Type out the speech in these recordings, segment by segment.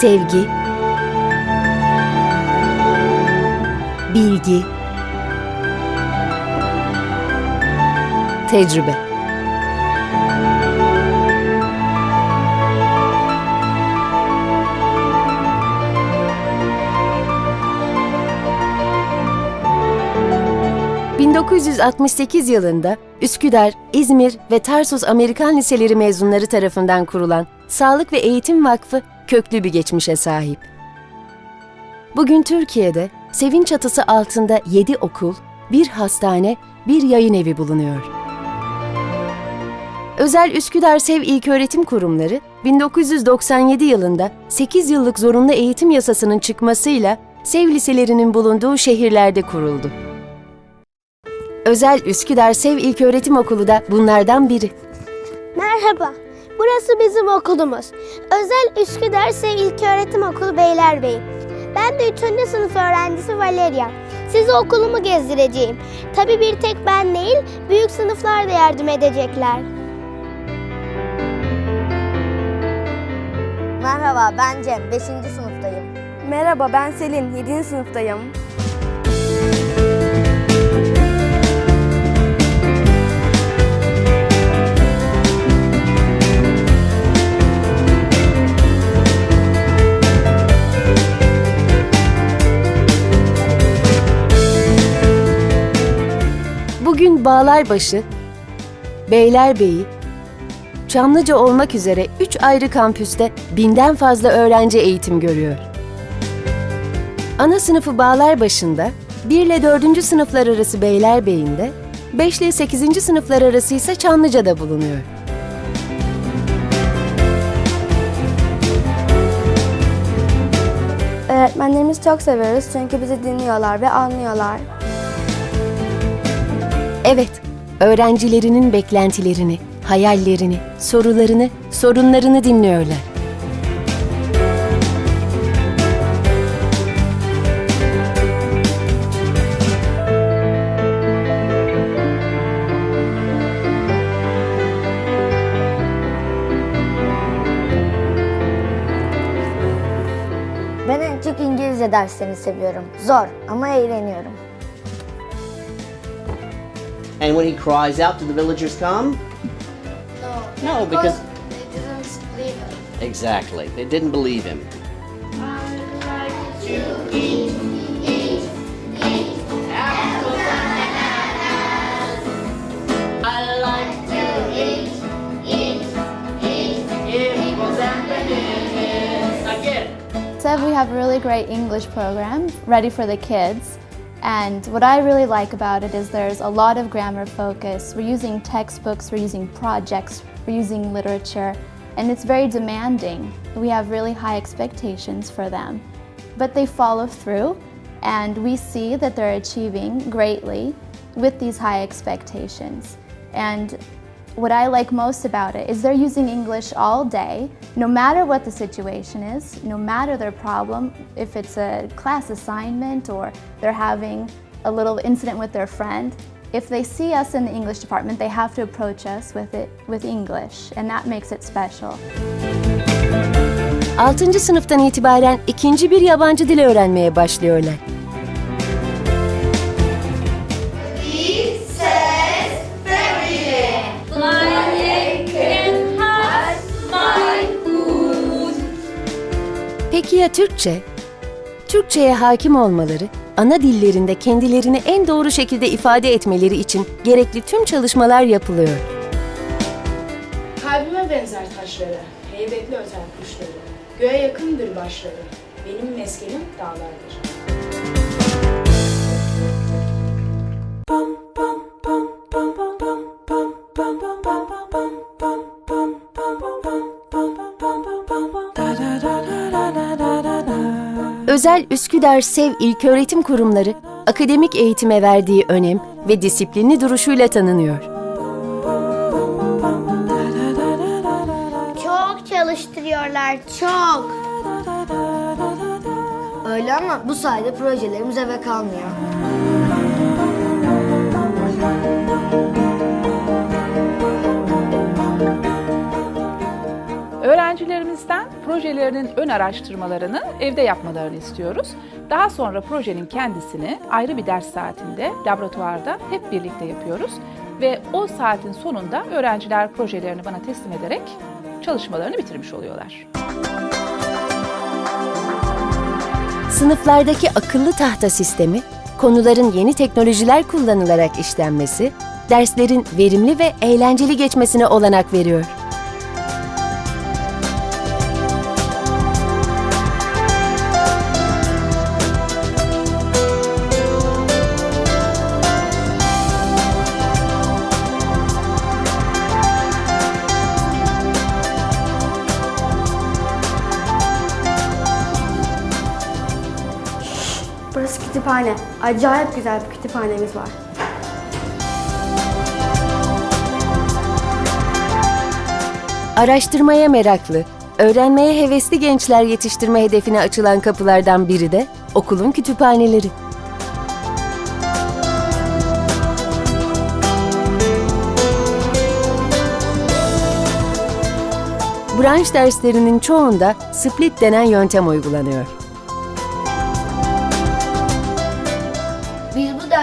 sevgi, bilgi, tecrübe. ...1968 yılında Üsküdar, İzmir ve Tarsus Amerikan Liseleri mezunları tarafından kurulan Sağlık ve Eğitim Vakfı köklü bir geçmişe sahip. Bugün Türkiye'de Sevin çatısı altında 7 okul, bir hastane, bir yayın evi bulunuyor. Özel Üsküdar Sev İlköğretim Kurumları 1997 yılında 8 yıllık zorunlu eğitim yasasının çıkmasıyla Sev liselerinin bulunduğu şehirlerde kuruldu. Özel Üsküdar Sev İlköğretim Okulu da bunlardan biri. Merhaba, burası bizim okulumuz. Özel Üsküdar Sev İlköğretim Okulu Beylerbeyi. Ben de 3. sınıf öğrencisi Valeria. Size okulumu gezdireceğim. Tabii bir tek ben değil, büyük sınıflar da yardım edecekler. Merhaba ben Cem, 5. sınıftayım. Merhaba ben Selin, 7. sınıftayım. Bağlarbaşı, Beylerbeyi, Çamlıca olmak üzere üç ayrı kampüste binden fazla öğrenci eğitim görüyor. Ana sınıfı Bağlarbaşı'nda, 1 ile 4. sınıflar arası Beylerbeyi'nde, 5 ile 8. sınıflar arası ise Çamlıca'da bulunuyor. Öğretmenlerimizi çok seviyoruz çünkü bizi dinliyorlar ve anlıyorlar. Evet, öğrencilerinin beklentilerini, hayallerini, sorularını, sorunlarını dinliyorlar. Ben en çok İngilizce derslerini seviyorum. Zor ama eğleniyorum. And when he cries out, do the villagers come? No. No, because they didn't believe it. exactly they didn't believe him. Said we have a really great English program ready for the kids. And what I really like about it is there's a lot of grammar focus. We're using textbooks, we're using projects, we're using literature, and it's very demanding. We have really high expectations for them. But they follow through, and we see that they're achieving greatly with these high expectations. And what I like most about it is they're using English all day, no matter what the situation is, no matter their problem, if it's a class assignment or they're having a little incident with their friend. If they see us in the English department, they have to approach us with it with English, and that makes it special. 6. sınıftan itibaren ikinci bir yabancı dil öğrenmeye başlıyorlar. Ya Türkçe? Türkçe'ye hakim olmaları, ana dillerinde kendilerini en doğru şekilde ifade etmeleri için gerekli tüm çalışmalar yapılıyor. Kalbime benzer taşları, heybetli öter kuşları. Göğe yakındır başları, benim meskenim dağlardır. Özel Üsküdar Sev İlköğretim Kurumları, akademik eğitime verdiği önem ve disiplinli duruşuyla tanınıyor. Çok çalıştırıyorlar, çok. Öyle ama bu sayede projelerimiz eve kalmıyor. Öğrencilerimizden projelerinin ön araştırmalarını evde yapmalarını istiyoruz. Daha sonra projenin kendisini ayrı bir ders saatinde laboratuvarda hep birlikte yapıyoruz ve o saatin sonunda öğrenciler projelerini bana teslim ederek çalışmalarını bitirmiş oluyorlar. Sınıflardaki akıllı tahta sistemi, konuların yeni teknolojiler kullanılarak işlenmesi, derslerin verimli ve eğlenceli geçmesine olanak veriyor. Kütüphane. Acayip güzel bir kütüphanemiz var. Araştırmaya meraklı, öğrenmeye hevesli gençler yetiştirme hedefine açılan kapılardan biri de okulun kütüphaneleri. Branş derslerinin çoğunda split denen yöntem uygulanıyor.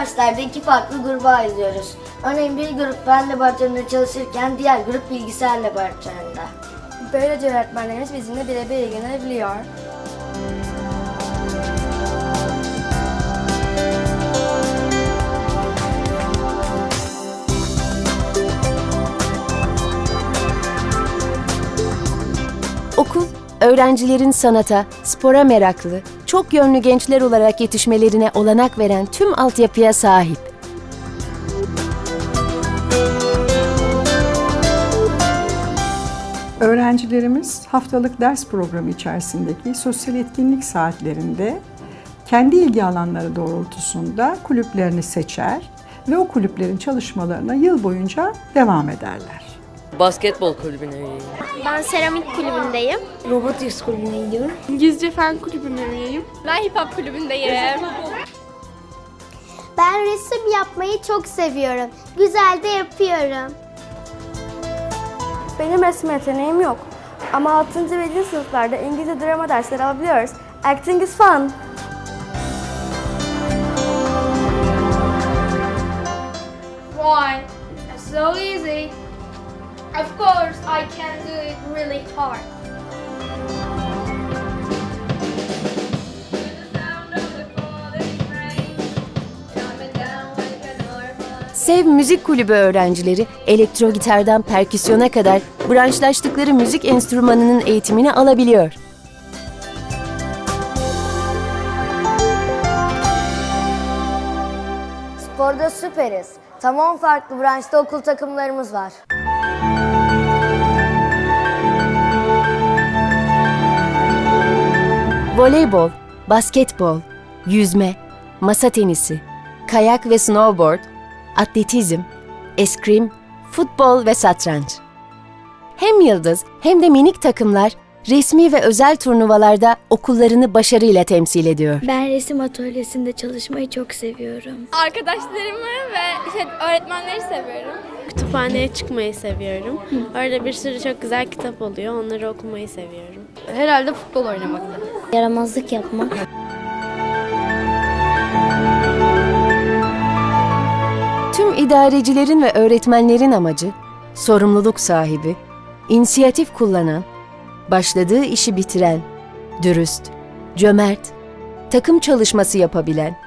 Derslerde iki farklı gruba ayrılıyoruz. Örneğin bir grup fen laboratuvarında çalışırken diğer grup bilgisayar laboratuvarında. Böylece öğretmenlerimiz bizimle birebir ilgilenebiliyor. Okul, öğrencilerin sanata, spora meraklı, çok yönlü gençler olarak yetişmelerine olanak veren tüm altyapıya sahip. Öğrencilerimiz haftalık ders programı içerisindeki sosyal etkinlik saatlerinde kendi ilgi alanları doğrultusunda kulüplerini seçer ve o kulüplerin çalışmalarına yıl boyunca devam ederler. Basketbol kulübüne üyeyim. Ben seramik kulübündeyim. Robotics kulübüne gidiyorum. İngilizce fen kulübüne üyeyim. Ben hip hop kulübündeyim. Ben resim yapmayı çok seviyorum. Güzel de yapıyorum. Benim resim yeteneğim yok. Ama 6. ve 7. sınıflarda İngilizce drama dersleri alabiliyoruz. Acting is fun. Why? It's so easy. Of course, I can do it really hard. Sev Müzik Kulübü öğrencileri elektro gitardan perküsyona kadar branşlaştıkları müzik enstrümanının eğitimini alabiliyor. Sporda süperiz. Tam 10 farklı branşta okul takımlarımız var. Voleybol, basketbol, yüzme, masa tenisi, kayak ve snowboard, atletizm, eskrim, futbol ve satranç. Hem yıldız hem de minik takımlar resmi ve özel turnuvalarda okullarını başarıyla temsil ediyor. Ben resim atölyesinde çalışmayı çok seviyorum. Arkadaşlarımı ve işte öğretmenleri seviyorum. Kütüphaneye çıkmayı seviyorum. Orada bir sürü çok güzel kitap oluyor. Onları okumayı seviyorum. Herhalde futbol oynamakta. Yaramazlık yapmak. Tüm idarecilerin ve öğretmenlerin amacı sorumluluk sahibi, inisiyatif kullanan, başladığı işi bitiren, dürüst, cömert, takım çalışması yapabilen,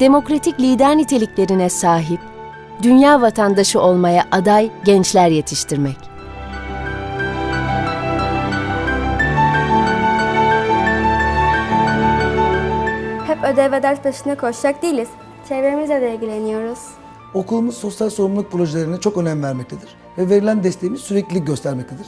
demokratik lider niteliklerine sahip, dünya vatandaşı olmaya aday gençler yetiştirmek. Ödev ve ders peşinde koşacak değiliz. Çevremizle de ilgileniyoruz. Okulumuz sosyal sorumluluk projelerine çok önem vermektedir ve verilen desteğimiz süreklilik göstermektedir.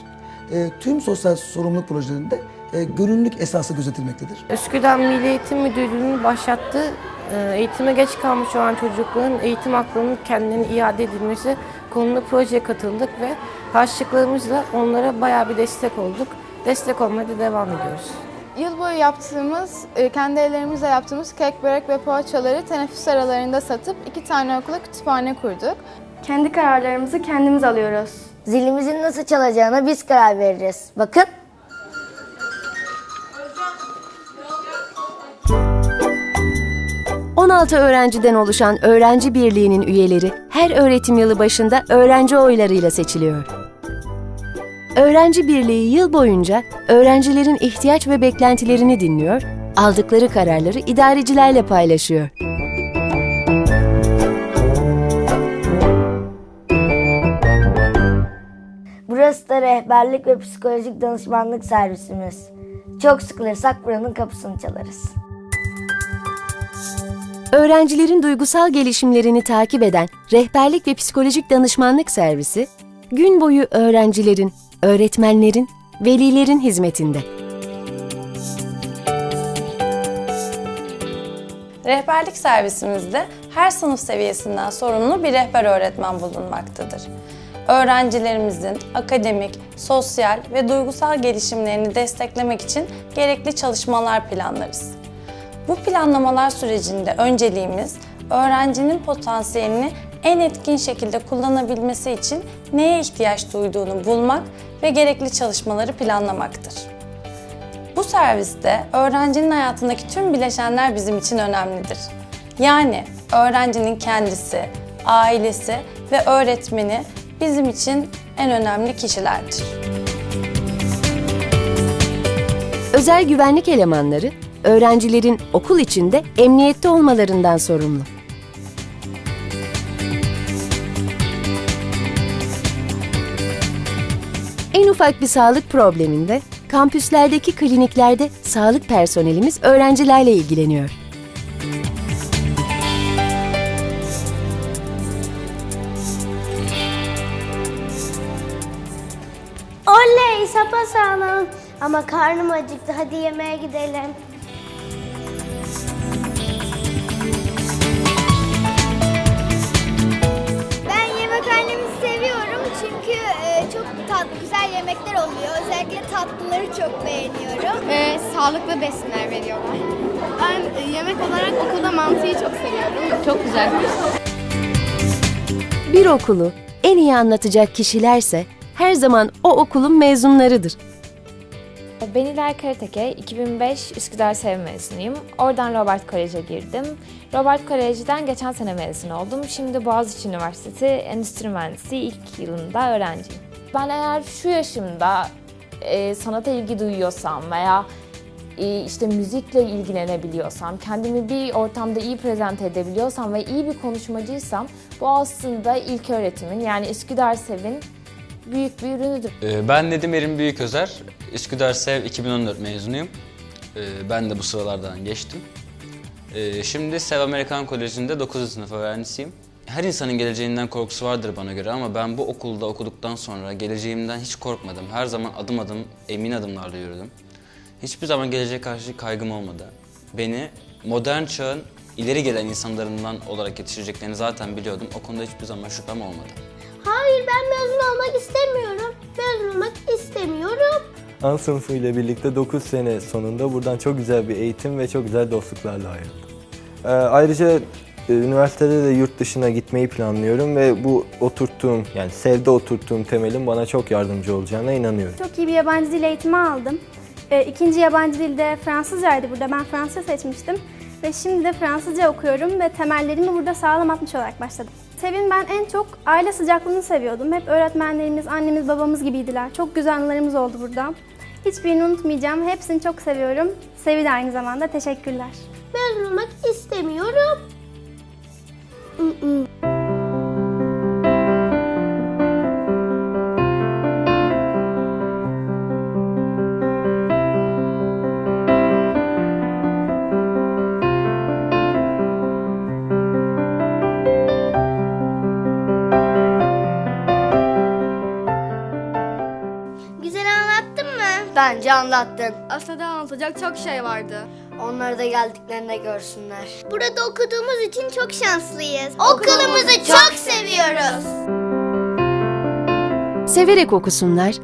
E, tüm sosyal sorumluluk projelerinde e, gönüllülük esası gözetilmektedir. Üsküdar Milli Eğitim Müdürlüğü'nün başlattığı e, eğitime geç kalmış olan çocukların eğitim haklarının kendilerine iade edilmesi konulu projeye katıldık ve harçlıklarımızla onlara bayağı bir destek olduk. Destek olmaya da devam ediyoruz. Yıl boyu yaptığımız, e, kendi ellerimizle yaptığımız kek, börek ve poğaçaları teneffüs aralarında satıp iki tane okula kütüphane kurduk. Kendi kararlarımızı kendimiz alıyoruz. Zilimizin nasıl çalacağına biz karar veririz. Bakın. ...16 öğrenciden oluşan öğrenci birliğinin üyeleri her öğretim yılı başında öğrenci oylarıyla seçiliyor. Öğrenci Birliği yıl boyunca öğrencilerin ihtiyaç ve beklentilerini dinliyor, aldıkları kararları idarecilerle paylaşıyor. Burası da rehberlik ve psikolojik danışmanlık servisimiz. Çok sıkılırsak buranın kapısını çalarız. Öğrencilerin duygusal gelişimlerini takip eden Rehberlik ve Psikolojik Danışmanlık Servisi, gün boyu öğrencilerin, öğretmenlerin, velilerin hizmetinde. Rehberlik servisimizde her sınıf seviyesinden sorumlu bir rehber öğretmen bulunmaktadır. Öğrencilerimizin akademik, sosyal ve duygusal gelişimlerini desteklemek için gerekli çalışmalar planlarız. Bu planlamalar sürecinde önceliğimiz öğrencinin potansiyelini en etkin şekilde kullanabilmesi için neye ihtiyaç duyduğunu bulmak ve gerekli çalışmaları planlamaktır. Bu serviste öğrencinin hayatındaki tüm bileşenler bizim için önemlidir. Yani öğrencinin kendisi, ailesi ve öğretmeni bizim için en önemli kişilerdir. Özel güvenlik elemanları, öğrencilerin okul içinde emniyette olmalarından sorumlu. Ufak bir sağlık probleminde kampüslerdeki kliniklerde sağlık personelimiz öğrencilerle ilgileniyor. Oley sapasağlam. Ama karnım acıktı. Hadi yemeğe gidelim. Tatlı, güzel yemekler oluyor. Özellikle tatlıları çok beğeniyorum. Ee, sağlıklı besinler veriyorlar. Ben e, yemek olarak okulda mantıyı çok seviyorum. Çok güzel. Bir okulu en iyi anlatacak kişilerse her zaman o okulun mezunlarıdır. Ben İlay Karateke, 2005 Üsküdar Sev mezunuyum. Oradan Robert Kolej'e girdim. Robert Kolej'den geçen sene mezun oldum. Şimdi Boğaziçi Üniversitesi Endüstri Mühendisi ilk yılında öğrenciyim. Ben eğer şu yaşımda e, sanata ilgi duyuyorsam veya e, işte müzikle ilgilenebiliyorsam, kendimi bir ortamda iyi prezente edebiliyorsam ve iyi bir konuşmacıysam bu aslında ilk öğretimin yani Üsküdar Sev'in büyük bir ürünüdür. Ee, Ben Nedim Erim Büyüközer. Üsküdar Sev 2014 mezunuyum. Ee, Ben de bu sıralardan geçtim. Ee, Şimdi Sev Amerikan Koleji'nde 9. sınıf öğrencisiyim. Her insanın geleceğinden korkusu vardır bana göre ama ben bu okulda okuduktan sonra geleceğimden hiç korkmadım. Her zaman adım adım emin adımlarla yürüdüm. Hiçbir zaman geleceğe karşı kaygım olmadı. Beni modern çağın ileri gelen insanlarından olarak yetiştireceklerini zaten biliyordum. O konuda hiçbir zaman şüphem olmadı. Hayır ben mezun olmak istemiyorum. Mezun olmak istemiyorum. Ana sınıfı ile birlikte 9 sene sonunda buradan çok güzel bir eğitim ve çok güzel dostluklarla ayrıldım. Ee, ayrıca e, üniversitede de yurt dışına gitmeyi planlıyorum ve bu oturttuğum yani sevde oturttuğum temelin bana çok yardımcı olacağına inanıyorum. Çok iyi bir yabancı dil eğitimi aldım. Ee, İkinci yabancı dil de Fransızcaydı burada. Ben Fransızca seçmiştim. Ve şimdi de Fransızca okuyorum ve temellerimi burada sağlam atmış olarak başladım. Sevin ben en çok aile sıcaklığını seviyordum. Hep öğretmenlerimiz, annemiz, babamız gibiydiler. Çok güzel anılarımız oldu burada. Hiçbirini unutmayacağım. Hepsini çok seviyorum. Sevi de aynı zamanda. Teşekkürler. Mezun olmak istemiyorum. Anlattın. Aslında anlatacak çok şey vardı. Onları da geldiklerinde görsünler. Burada okuduğumuz için çok şanslıyız. Okulumuzu çok seviyoruz. Severek okusunlar,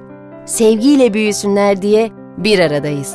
sevgiyle büyüsünler diye bir aradayız.